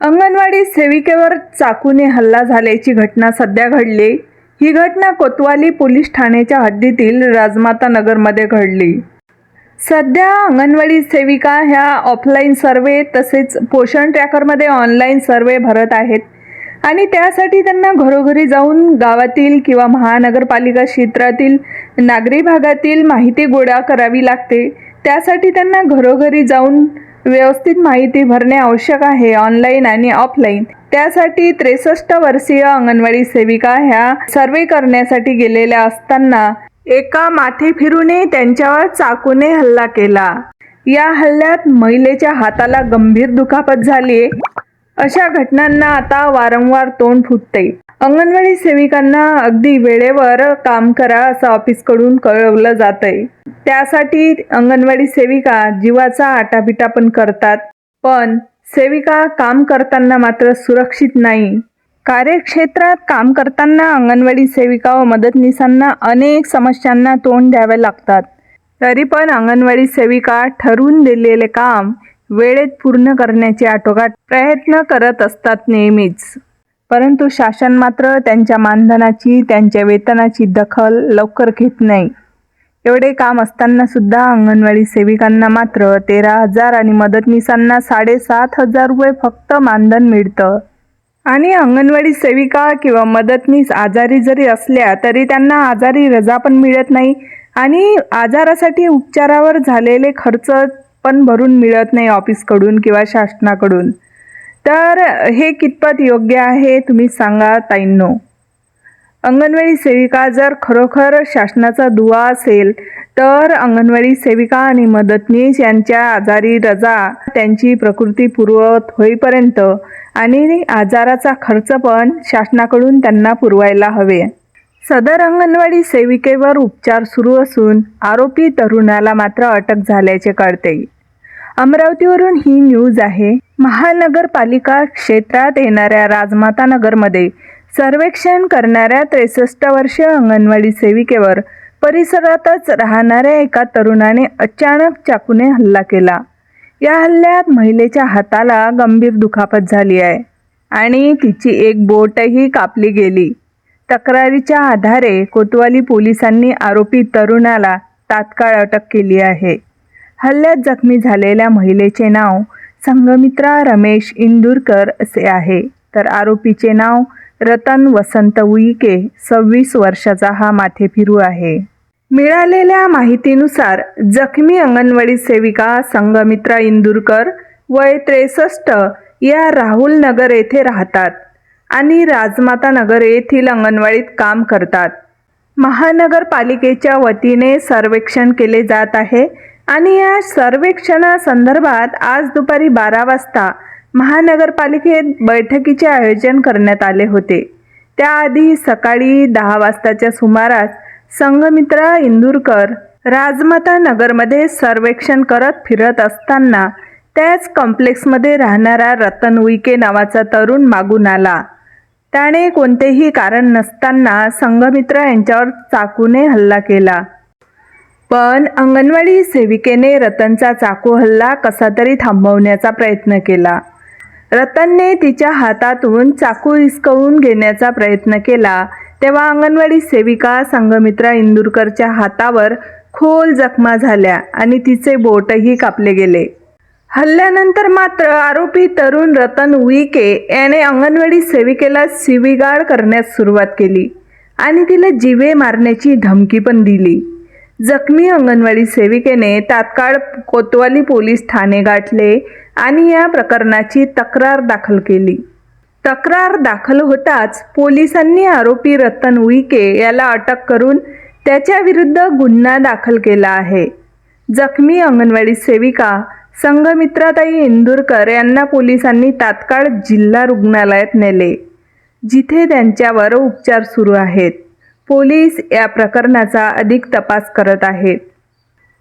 अंगणवाडी सेविकेवर चाकूने हल्ला झाल्याची घटना सध्या घडली. ही घटना कोतवाली पोलीस ठाण्याच्या हद्दीतील राजमाता नगरमध्ये घडली. सध्या अंगणवाडी सेविका ह्या ऑफलाईन सर्वे तसेच पोषण ट्रॅकरमध्ये ऑनलाईन सर्वे भरत आहेत आणि त्यासाठी त्यांना घरोघरी जाऊन गावातील किंवा महानगरपालिका क्षेत्रातील नागरी भागातील माहिती गोळा करावी लागते. त्यासाठी त्यांना घरोघरी जाऊन व्यवस्थित माहिती भरणे आवश्यक आहे ऑनलाईन आणि ऑफलाईन. त्यासाठी त्रेसष्ट वर्षीय अंगणवाडी सेविका ह्या सर्वे करण्यासाठी गेलेल्या असताना एका माथे फिरूने त्यांच्यावर चाकूने हल्ला केला. या हल्ल्यात महिलेच्या हाताला गंभीर दुखापत झाली अशा घटनांना आता वारंवार तोंड फुटते अंगणवाडी सेविकांना अगदी वेळेवर काम करा असं ऑफिसकडून कळवलं जातंय. त्यासाठी अंगणवाडी सेविका जीवाचा आटापिटा पण करतात. पण सेविका काम करताना मात्र सुरक्षित नाही. कार्यक्षेत्रात काम करताना अंगणवाडी सेविका व मदतनीसांना अनेक समस्यांना तोंड द्यावे लागतात. तरी पण अंगणवाडी सेविका ठरवून दिलेले काम वेळेत पूर्ण करण्याचे आटोकाट प्रयत्न करत असतात नेहमीच. परंतु शासन मात्र त्यांच्या मानधनाची त्यांच्या वेतनाची दखल लवकर घेत नाही. एवढे काम असताना सुद्धा अंगणवाडी सेविकांना मात्र तेरा हजार आणि मदतनीसांना साडेसात हजार रुपये फक्त मानधन मिळतं. आणि अंगणवाडी सेविका किंवा मदतनीस आजारी जरी असल्या तरी त्यांना आजारी रजा पण मिळत नाही आणि आजारासाठी उपचारावर झालेले खर्च पण भरून मिळत नाही ऑफिसकडून किंवा शासनाकडून. तर हे कितपत योग्य आहे तुम्ही सांगा ताईंनो. अंगणवाडी सेविका जर खरोखर शासनाचा दुवा असेल तर अंगणवाडी सेविका आणि मदतनीस यांच्या आजारी रजा त्यांची प्रकृती पूर्ववत होईपर्यंत आणि आजाराचा खर्च पण शासनाकडून त्यांना पुरवायला हवे. सदर अंगणवाडी सेविकेवर उपचार सुरू असून आरोपी तरुणाला मात्र अटक झाल्याचे कळते. अमरावतीवरून ही न्यूज आहे. महानगरपालिका क्षेत्रात येणाऱ्या राजमाता नगरमध्ये सर्वेक्षण करणाऱ्या त्रेसष्ट वर्षीय अंगणवाडी सेविकेवर परिसरातच राहणाऱ्या एका तरुणाने अचानक चाकूने हल्ला केला. या हल्ल्यात महिलेच्या हाताला गंभीर दुखापत झाली आहे आणि तिची एक बोटही कापली गेली. तक्रारीच्या आधारे कोतवाली पोलिसांनी आरोपी तरुणाला तात्काळ अटक केली आहे. हल्ल्यात जखमी झालेल्या महिलेचे नाव संघमित्रा रमेश इंदूरकर असे आहे. तर आरोपीचे नाव रतन वसंत उईके सव्वीस वर्षाचा हा माथेफिरू आहे. मिळालेल्या माहितीनुसार जखमी अंगणवाडी सेविका संघमित्रा इंदूरकर वय त्रेसष्ट या राहुल नगर येथे राहतात आणि राजमाता नगर येथील अंगणवाडीत काम करतात. महानगरपालिकेच्या वतीने सर्वेक्षण केले जात आहे. आणि या सर्वेक्षणासंदर्भात आज दुपारी बारा वाजता महानगरपालिकेत बैठकीचे आयोजन करण्यात आले होते. त्याआधी सकाळी दहा वाजताच्या सुमारास संघमित्रा इंदूरकर राजमाता नगरमध्ये सर्वेक्षण करत फिरत असताना त्याच कॉम्प्लेक्समध्ये राहणारा रतन उईके नावाचा तरुण मागून आला. त्याने कोणतेही कारण नसताना संगमित्रा यांच्यावर चाकूने हल्ला केला. पण अंगणवाडी सेविकेने रतनचा चाकू हल्ला कसा तरी थांबवण्याचा प्रयत्न केला. रतनने तिच्या हातातून चाकू हिसकवून घेण्याचा प्रयत्न केला तेव्हा अंगणवाडी सेविका संघमित्रा इंदूरकरच्या हातावर खोल जखमा झाल्या आणि तिचे बोटही कापले गेले. हल्ल्यानंतर मात्र आरोपी तरुण रतन उईके याने अंगणवाडी सेविकेला शिवीगाळ करण्यास सुरुवात केली आणि तिला जिवे मारण्याची धमकी पण दिली. जखमी अंगणवाडी सेविकेने तात्काळ कोतवाली पोलीस ठाणे गाठले आणि या प्रकरणाची तक्रार दाखल केली. तक्रार दाखल होताच पोलिसांनी आरोपी रतन उईके याला अटक करून त्याच्या विरुद्ध गुन्हा दाखल केला आहे. जखमी अंगणवाडी सेविका संघमित्राताई इंदूरकर यांना पोलिसांनी तात्काळ जिल्हा रुग्णालयात नेले जिथे त्यांच्यावर उपचार सुरू आहेत. पोलीस या प्रकरणाचा अधिक तपास करत आहेत.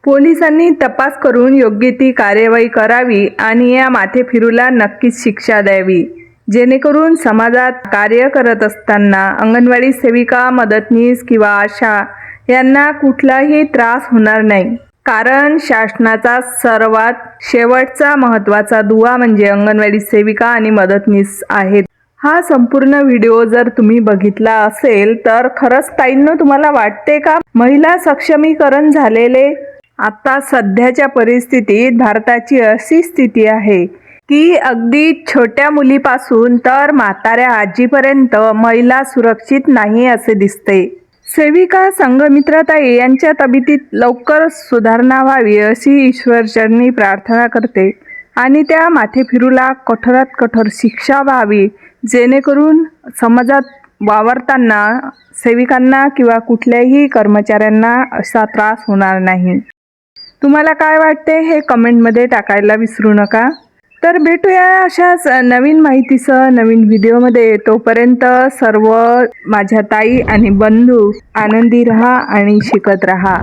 पोलिसांनी तपास करून योग्य ती कार्यवाही करावी आणि या माथेफिरूला नक्कीच शिक्षा द्यावी. जेणेकरून समाजात कार्य करत असताना अंगणवाडी सेविका मदतनीस किंवा आशा यांना कुठलाही त्रास होणार नाही. कारण शासनाचा सर्वात शेवटचा महत्त्वाचा दुवा म्हणजे अंगणवाडी सेविका आणि मदतनीस आहेत. हा संपूर्ण व्हिडिओ जर तुम्ही बघितला असेल तर खरंच ताईंनो तुम्हाला वाटते का? महिला सक्षमीकरण झालेले आता सध्याच्या परिस्थितीत भारताची अशी स्थिती आहे की अगदी छोट्या मुलीपासून तर म्हाताऱ्या आजीपर्यंत महिला सुरक्षित नाही असे दिसते. सेविका संघमित्रताई यांच्या तब्येतीत लवकर सुधारणा व्हावी अशी ईश्वरचरणी प्रार्थना करते आणि त्या माथेफिरूला कठोरात कठोर शिक्षा व्हावी जेणेकरून समाजात वावरताना सेविकांना किंवा कुठल्याही कर्मचाऱ्यांना असा त्रास होणार नाही. तुम्हाला काय वाटते हे कमेंटमध्ये टाकायला विसरू नका. तर भेटूया अशाच नवीन माहितीसह नवीन व्हिडिओमध्ये. तोपर्यंत सर्व माझ्या ताई आणि बंधू आनंदी रहा आणि शिकत रहा.